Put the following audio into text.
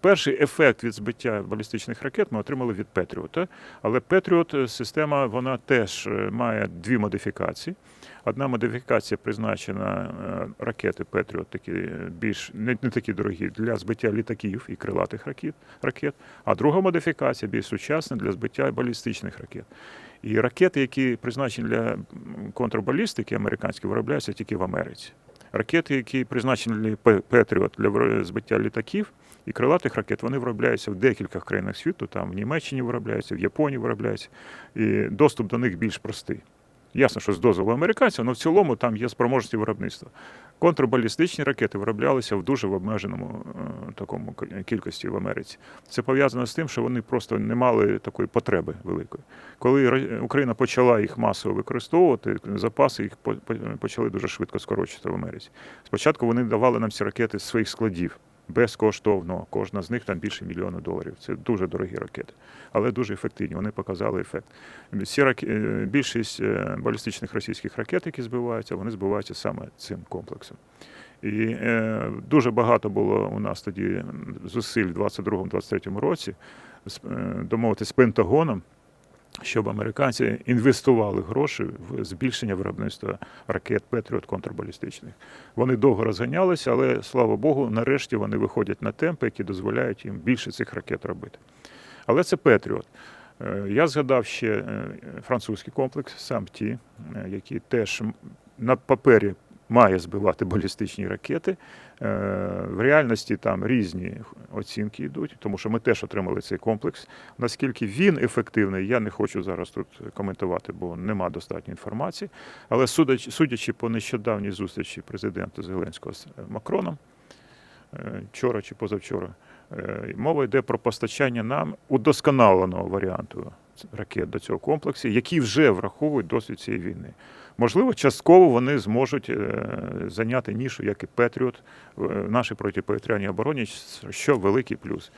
Перший ефект від збиття балістичних ракет ми отримали від Петріота. Але Петріот е, система вона теж е, має дві модифікації. Одна модифікація призначена е, ракети Петріот, такі більш не, не такі дорогі для збиття літаків і крилатих ракет, ракет. А друга модифікація більш сучасна для збиття балістичних ракет. І ракети, які призначені для контрбалістики, американські виробляються тільки в Америці. Ракети, які призначені Петріот для збиття літаків і крилатих ракет, вони виробляються в декількох країнах світу. Там в Німеччині виробляються, в Японії виробляються, і доступ до них більш простий. Ясно, що з дозволу американців, але в цілому там є спроможності виробництва. Контрбалістичні ракети вироблялися в дуже в обмеженому е, такому кількості в Америці. Це пов'язано з тим, що вони просто не мали такої потреби великої. Коли Україна почала їх масово використовувати, запаси їх по- по- почали дуже швидко скорочувати в Америці. Спочатку вони давали нам ці ракети з своїх складів. Безкоштовно, кожна з них там більше мільйона доларів. Це дуже дорогі ракети, але дуже ефективні. Вони показали ефект. Всі раке- е, більшість е, балістичних російських ракет, які збиваються, вони збиваються саме цим комплексом. І е, дуже багато було у нас тоді зусиль в 22-23 році е, домовитися з Пентагоном, щоб американці інвестували гроші в збільшення виробництва ракет Петріот контрбалістичних. Вони довго розганялися, але слава Богу, нарешті вони виходять на темпи, які дозволяють їм більше цих ракет робити. Але це Петріот. Е, Я згадав ще е, французький комплекс САМТі, е, який теж на папері має збивати балістичні ракети. Е, В реальності там різні оцінки йдуть, тому що ми теж отримали цей комплекс. Наскільки він ефективний, я не хочу зараз тут коментувати, бо нема достатньо інформації. Але судячи, по нещодавній зустрічі президента Зеленського з е, Макроном, е, вчора чи позавчора, мова йде про постачання нам удосконаленого варіанту ракет до цього комплексу, які вже враховують досвід цієї війни. Можливо, частково вони зможуть е, зайняти нішу, як і Петріот в нашій протиповітряній обороні, що великий плюс.